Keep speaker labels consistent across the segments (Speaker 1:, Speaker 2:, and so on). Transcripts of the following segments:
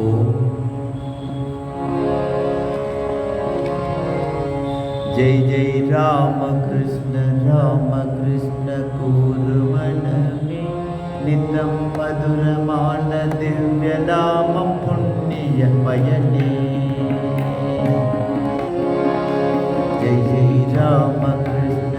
Speaker 1: ஓம் ஜெய் ஜெய் ராம கிருஷ்ண ராம கிருஷ்ண கூறுமனமே நித்தம் மதுரமான திவ்ய நாமம் புண்ணிய பயனே ஜெய் ஜெய் ராம கிருஷ்ண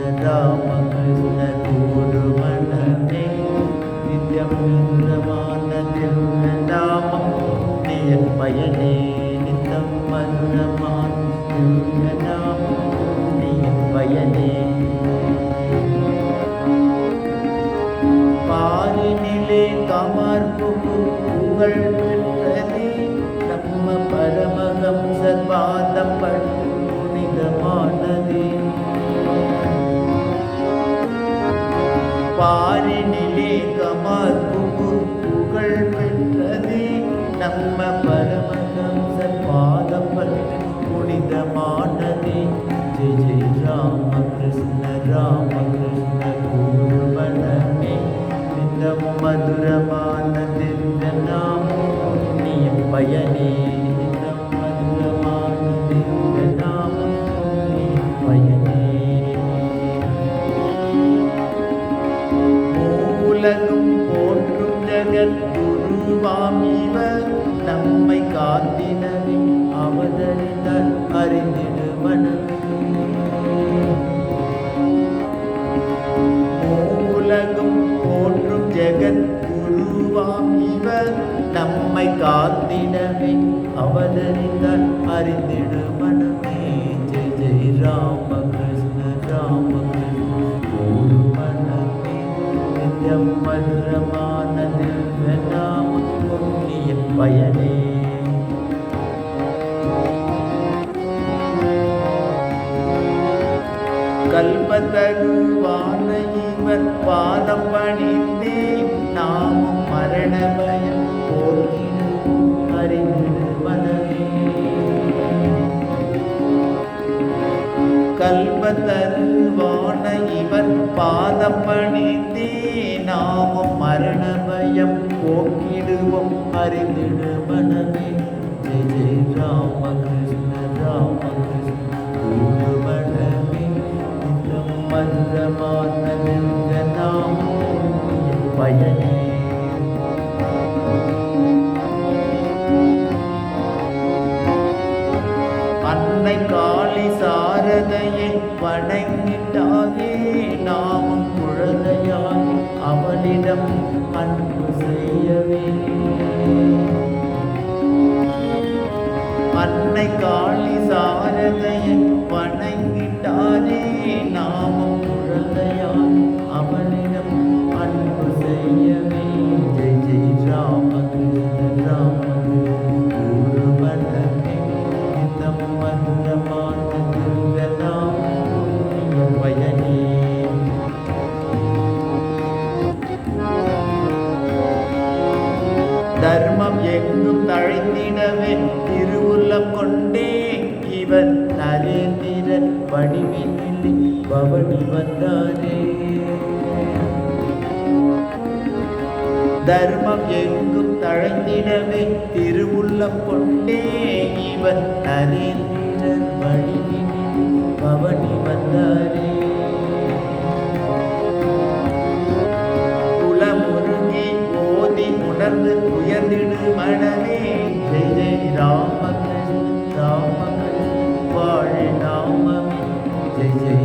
Speaker 1: நித்தம் மதுரமான திவ்ய பாரினிலே கமர்பு புகழ் பெற்றதே. நம்ம பரமஹம்சர் பாதம் பட்டு புனிதமானதே பாரினிலே கமர்பு புகழ் பெற்றதே. நம்ம ஜெய் ஜெய் ராம இவர் நம்மை காத்திடவே அவதரிந்தால் அறிந்திடு மனமே ஜெய் ஜெய் ராம கிருஷ்ண ராம கிருஷ்ண மனமே நித்யம் மதுரமான திவ்ய நாம புண்ணிய பயனே கல்பத்தகுவான இவர் பாதம் பணிந்தே நாமும் மர கல்பத்தருவான இவர் பாதம் பணிந்தே நாமும் மரண பயம் போக்கிடுவோம் அறிந்திடுவனே ஜெய ஜெய ராம கிருஷ்ண ராம கிருஷ்ண குருவனமே நித்தம் மந்திரமான திவ்ய பயனே அன்னை காளி சாரதையை வணங்கிட்டாயே நாமும் குழந்தையாய் அவளிடம் அன்பு செய்யவே. அன்னை காளி சாரதையை வணங்கி தர்மம் எங்கும் தழைத்திடவே திருவுள்ளம் கொண்டே. இவர் நரேந்திரன் வடிவில் பவனி வந்தாரே. தர்மம் எங்கும் தழைந்திடவே திருவுள்ளம் கொண்டே. இவர் நரேந்திரன் வடிவில் பவனி வந்தாரே. ஜெய்